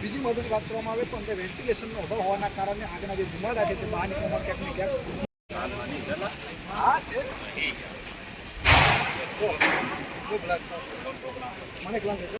બીજી મહત્વની વાત કરવામાં આવે તો અંદર વેન્ટિલેશનનો અભાવ હોવાના કારણે આગના જે ધુમાડા છે તે બહાર નીકળવામાં ક્યાંક ને ક્યાંક હા છે. ઓ, ખૂબ લાગતું. મને એક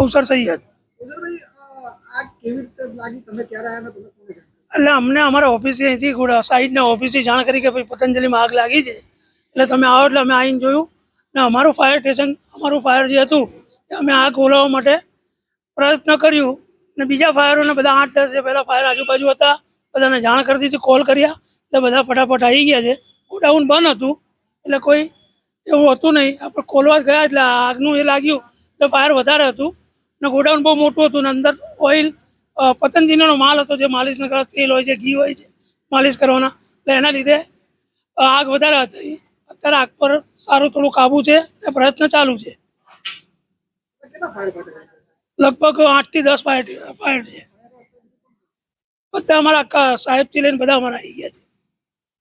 જાણ સૈયદ. એટલે અમને અમારા ઓફિસે અહીંથી સાઈડના ઓફિસે જાણ કરી કે ભાઈ પતંજલિમાં આગ લાગી છે. એટલે તમે આવો એટલે અમે આવીને જોયું. ને અમારું ફાયર સ્ટેશન અમારું ફાયર જે હતું એ અમે આગ ઓલાવવા માટે પ્રયત્ન કર્યું. ને બીજા ફાયરોને બધા આઠ દસ જે પહેલાં ફાયર આજુબાજુ હતા બધાને જાણ કરી દીધી કોલ કર્યા. એટલે બધા ફટાફટ આવી ગયા છે. ગોડાઉન બંધ હતું. એટલે કોઈ એવું હતું નહીં. આપણે ખોલવા ગયા એટલે આગનું એ લાગ્યું. એટલે ફાયર વધારે હતું. ને ગોડાઉન બહુ મોટું હતું ને અંદર ઓઇલ પતંજલિનો માલ હતો જે માલિશ કરવા તેલ હોય છે, ઘી હોય છે, માલિશ કરવાના. એટલે એના લીધે આગ વધારે હતી. અત્યારે આગ પર સારું થોડું કાબુ છે અને પ્રયત્ન ચાલુ છે. લગભગ આઠથી દસ ફાયર ફાયર છે. બધા અમારા સાહેબથી લઈને બધા અમારા આવી ગયા છે.